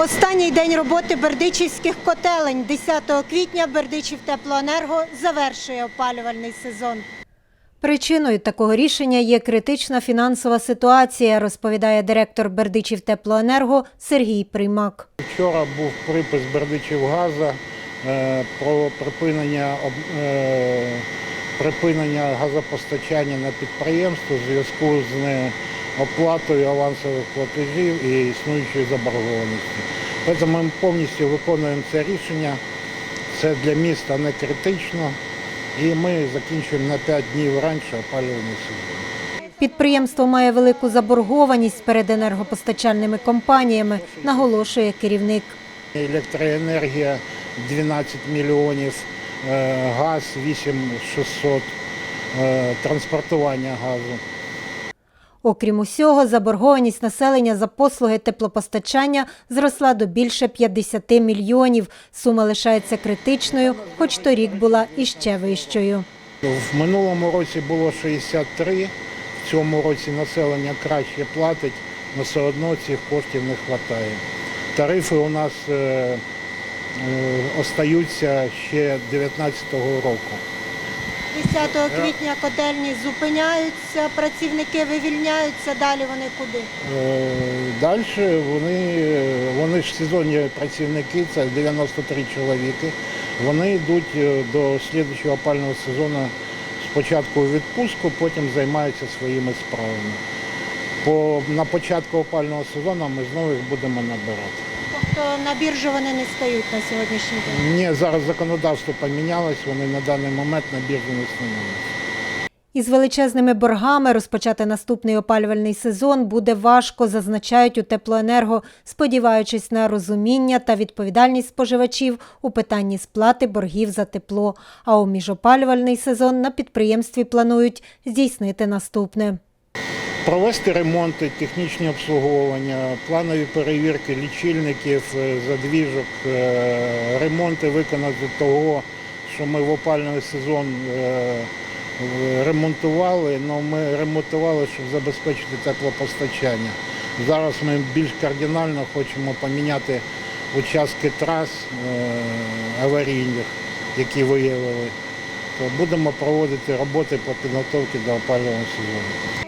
Останній день роботи бердичівських котелень 10 квітня Бердичів Теплоенерго завершує опалювальний сезон. Причиною такого рішення є критична фінансова ситуація, розповідає директор Бердичів Теплоенерго Сергій Приймак. Вчора був припис Бердичівгаза е, про припинення, е, припинення газопостачання на підприємство в зв'язку з неоплатою авансових платежів і існуючої заборгованості. Тому ми повністю виконуємо це рішення. Це для міста не критично. І ми закінчуємо на 5 днів раніше опалювальний сезон. Підприємство має велику заборгованість перед енергопостачальними компаніями, наголошує керівник. Електроенергія 12 мільйонів, е, газ 8600, е, транспортування газу. Окрім усього, заборгованість населення за послуги теплопостачання зросла до більше 50 мільйонів. Сума лишається критичною, хоч торік була іще вищою. В минулому році було 63, в цьому році населення краще платить, але все одно цих коштів не вистачає. Тарифи у нас е, е, остаються ще 2019 року. 10 квітня котельні зупиняються, працівники вивільняються, далі вони куди? Далі вони, вони ж сезонні працівники, це 93 чоловіки. Вони йдуть е, до слідчого опального сезону спочатку у відпустку, потім займаються своїми справами. По, на початку опального сезону ми знову їх будемо набирати. Тобто на біржу вони не стають на сьогоднішній день. Ні, зараз законодавство помінялось, вони на даний момент на біржу не становляться. Із величезними боргами розпочати наступний опалювальний сезон буде важко, зазначають у теплоенерго, сподіваючись на розуміння та відповідальність споживачів у питанні сплати боргів за тепло. А у міжопалювальний сезон на підприємстві планують здійснити наступне. Провести ремонти, технічні обслуговування, планові перевірки лічильників, е, задвіжок, е, ремонти виконати того, що ми в опальний сезон е, ремонтували, але ми ремонтували, щоб забезпечити теплопостачання. Зараз ми більш кардинально хочемо поміняти участки трас аварійних, які виявили. Будемо проводити роботи по підготовці до опалювального сезону.